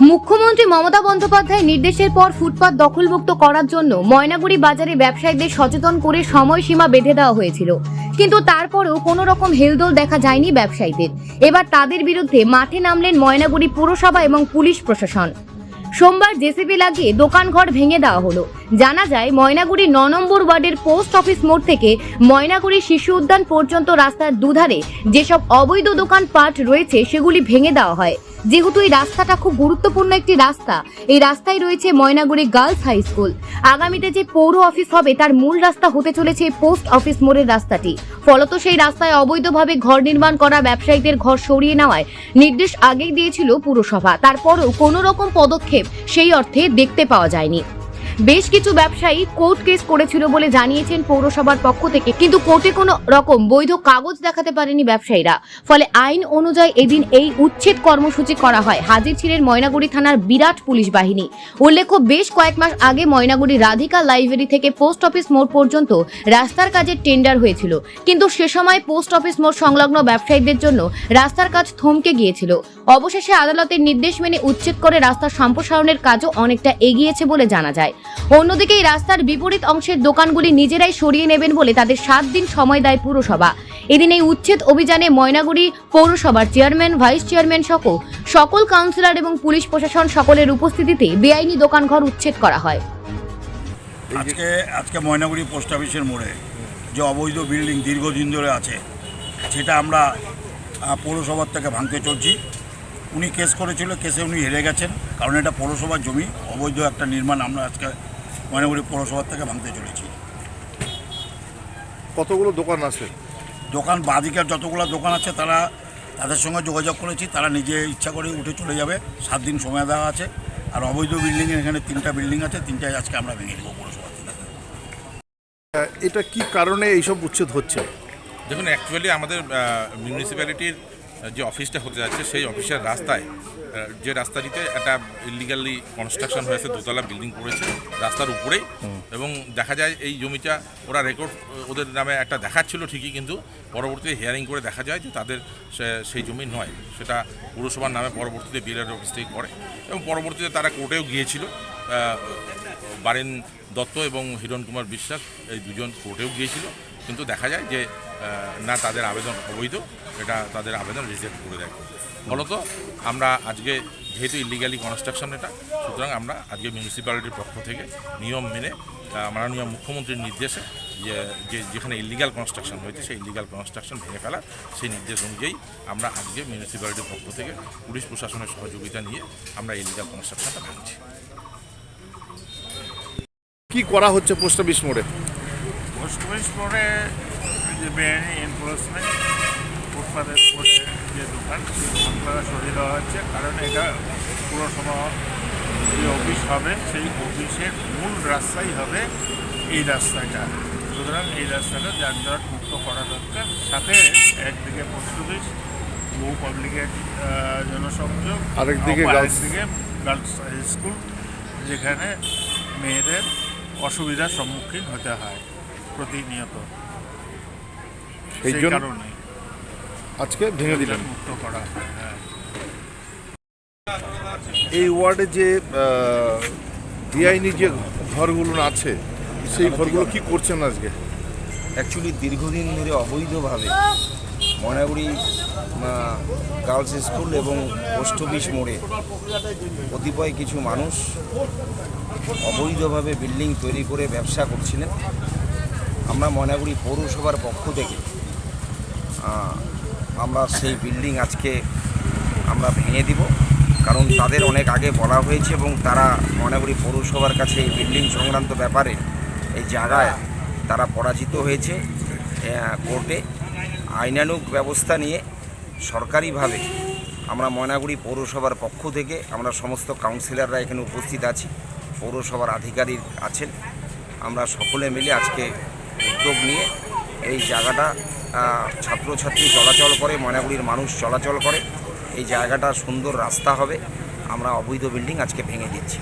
মুখ্যমন্ত্রী মমতা বন্দ্যোপাধ্যায়ের নির্দেশের পর ফুটপাত দখলমুক্ত করার জন্য ময়নাগুড়ি বাজারে ব্যবসায়ীদের সচেতন করে সময়সীমা বেঁধে দেওয়া হয়েছিল। কিন্তু তারপরেও কোনো রকম হেলদোল দেখা যায়নি ব্যবসায়ীদের। এবার তাদের বিরুদ্ধে মাঠে নামলেন ময়নাগুড়ি পুরসভা এবং পুলিশ প্রশাসন। সোমবার জেসিবি লাগিয়ে দোকানঘর ভেঙে দেওয়া হলো। জানা যায়, ময়নাগুড়ি ন নম্বর ওয়ার্ডের পোস্ট অফিস মোড় থেকে ময়নাগুড়ি শিশু উদ্যান পর্যন্ত রাস্তার দুধারে যেসব অবৈধ দোকান পাট রয়েছে, সেগুলি ভেঙে দেওয়া হয়। যেহেতু এই রাস্তাটা খুব গুরুত্বপূর্ণ একটি রাস্তা, এই রাস্তায় রয়েছে ময়নাগুড়ি গার্লস হাই স্কুল। আগামীতে যে পৌর অফিস হবে, তার মূল রাস্তা হতে চলেছে পোস্ট অফিস মোড়ের রাস্তাটি। ফলত সেই রাস্তায় অবৈধভাবে ঘর নির্মাণ করা ব্যবসায়ীদের ঘর সরিয়ে নেওয়ায় নির্দেশ আগেই দিয়েছিল পুরসভা। তারপরেও কোনো রকম পদক্ষেপ সেই অর্থে দেখতে পাওয়া যায়নি। বেশ কিছু ব্যবসায়ী কোর্ট কেস করেছিল বলে জানিয়েছেন পৌরসভার পক্ষ থেকে। কিন্তু কোর্টে কোনো রকম বৈধ কাগজ দেখাতে পারেনি ব্যবসায়ীরা। ফলে আইন অনুযায়ী এদিন এই উচ্ছেদ কর্মসূচি করা হয়। হাজির ছিলেন ময়নাগুড়ি থানার বিরাট পুলিশ বাহিনী। উল্লেখ্য, বেশ কয়েক মাস আগে ময়নাগুড়ি রাধিকা লাইব্রেরি থেকে পোস্ট অফিস মোড় পর্যন্ত রাস্তার কাজের টেন্ডার হয়েছিল। কিন্তু সে সময় পোস্ট অফিস মোড় সংলগ্ন ব্যবসায়ীদের জন্য রাস্তার কাজ থমকে গিয়েছিল। অবশেষে আদালতের নির্দেশ মেনে উচ্ছেদ করে রাস্তার সম্প্রসারণের কাজও অনেকটা এগিয়েছে বলে জানা যায়। অন্যদিকে এই রাস্তার বিপরীত অংশের দোকানগুলি নিজেরাই সরিয়ে নেবেন বলে তাদের সাত দিন সময় দেয় পুরসভা। এদিন এই উচ্ছেদ অভিযানে ময়নাগুড়ি পৌরসভার চেয়ারম্যান, ভাইস চেয়ারম্যান সহ সকল কাউন্সিলর এবং পুলিশ প্রশাসন সকলের উপস্থিতিতে বেআইনি দোকানঘর উচ্ছেদ করা হয়। আজকে আজকে ময়নাগুড়ি পোস্ট অফিসের মোড়ে যে অবৈধ বিল্ডিং দীর্ঘদিন ধরে আছে, সেটা আমরা পৌরসভার থেকে ভাঙতে চলছি। উনি কেস করেছিল, কেসে উনি হেরে গেছেন। কারণ এটা পৌরসভার জমি, অবৈধ একটা নির্মাণ আমরা আজকে ময়নাগুড়ি পৌরসভার থেকে ভাঙতে চলেছি। কতগুলো দোকান আছে? দোকান বাদিকের যতগুলো দোকান আছে তারা তাদের সঙ্গে যোগাযোগ করেছি তারা নিজে ইচ্ছা করে উঠে চলে যাবে। সাত দিন সময় দেওয়া আছে। আর অবৈধ বিল্ডিংয়ের এখানে তিনটা বিল্ডিং আছে তিনটাই আজকে আমরা ভেঙে দেবো পৌরসভা থেকে। এটা কি কারণে এইসব উচ্ছেদ হচ্ছে? দেখুন অ্যাকচুয়ালি আমাদের মিউনিসিপ্যালিটির যে অফিসটা হতে যাচ্ছে সেই অফিসের রাস্তায় যে রাস্তাটিতে একটা ইলিগালি কনস্ট্রাকশন হয়েছে দোতলা বিল্ডিং করেছে রাস্তার উপরেই। এবং দেখা যায় এই জমিটা ওরা রেকর্ড ওদের নামে একটা দেখাচ্ছিল ঠিকই কিন্তু পরবর্তীতে হিয়ারিং করে দেখা যায় যে তাদের সে- সেই জমি নয়। সেটা পুরসভার নামে পরবর্তীতে বিএলআর অফিস থেকে করে। এবং পরবর্তীতে তারা কোর্টেও গিয়েছিল। বারেন দত্ত এবং হিরণ কুমার বিশ্বাস এই দুজন কোর্টেও গিয়েছিল। কিন্তু দেখা যায় যে না তাদের আবেদন অবৈধ এটা তাদের আবেদন রিজেক্ট করে দেয়। ফলত আমরা আজকে যেহেতু ইলিগালি কনস্ট্রাকশন এটা সুতরাং আমরা আজকে মিউনিসিপ্যালিটির পক্ষ থেকে নিয়ম মেনে মাননীয় মুখ্যমন্ত্রীর নির্দেশে যে যে যেখানে ইলিগাল কনস্ট্রাকশন হয়েছে সেই ইলিগাল কনস্ট্রাকশন ভেঙে ফেলা সেই নির্দেশ অনুযায়ী আমরা আজকে মিউনিসিপ্যালিটির পক্ষ থেকে পুলিশ প্রশাসনের সহযোগিতা নিয়ে আমরা ইলিগাল কনস্ট্রাকশনটা ভাঙছি। কি করা হচ্ছে পোস্ট অফিস মোড়ে? পোস্ট অফিস মোড়ে যে এনফোর্সমেন্ট ফুটপাতের উপরে যে দোকান সেই দোকানগুলো সরিয়ে দেওয়া হচ্ছে কারণ এটা পুরসভা যে অফিস হবে সেই অফিসের মূল রাস্তাই হবে এই রাস্তাটা। সুতরাং এই রাস্তাটা যানজট মুক্ত করা দরকার। সাথে একদিকে পোস্ট অফিস বহু পাবলিকের জনসংযোগ আরেকদিকে আরেকদিকে গার্লস হাই স্কুল যেখানে মেয়েদের অসুবিধার সম্মুখীন হতে হয় প্রতিনিয়ত। সেই কারণে আজকে ভেঙে দিলেন। এই ওয়ার্ডে যে বেআইনি যে ঘরগুলো আছে, সেই ঘরগুলো কি করছেন আজকে অ্যাকচুয়ালি দীর্ঘদিন ধরে অবৈধভাবে ময়নাগুড়ি গার্লস স্কুল এবং পোস্ট অফিস মোড়ে কতিপয় কিছু মানুষ অবৈধভাবে বিল্ডিং তৈরি করে ব্যবসা করছিলেন আমরা ময়নাগুড়ি পৌরসভার পক্ষ থেকে আমরা সেই বিল্ডিং আজকে আমরা ভেঙে দিব। কারণ তাদের অনেক আগে বলা হয়েছে এবং তারা ময়নাগুড়ি পৌরসভার কাছে এই বিল্ডিং সংক্রান্ত ব্যাপারে এই জায়গায় তারা পরাজিত হয়েছে কোর্টে আইনানুগ ব্যবস্থা নিয়ে সরকারিভাবে আমরা ময়নাগুড়ি পৌরসভার পক্ষ থেকে আমরা সমস্ত কাউন্সিলররা এখানে উপস্থিত আছি, পৌরসভার আধিকারিক আছেন। আমরা সকলে মিলে আজকে উদ্যোগ নিয়ে এই জায়গাটা ছাত্রছাত্রী চলাচল করে, ময়নাগুড়ির মানুষ চলাচল করে। এই জায়গাটা সুন্দর রাস্তা হবে। আমরা অবৈধ বিল্ডিং আজকে ভেঙে দিচ্ছি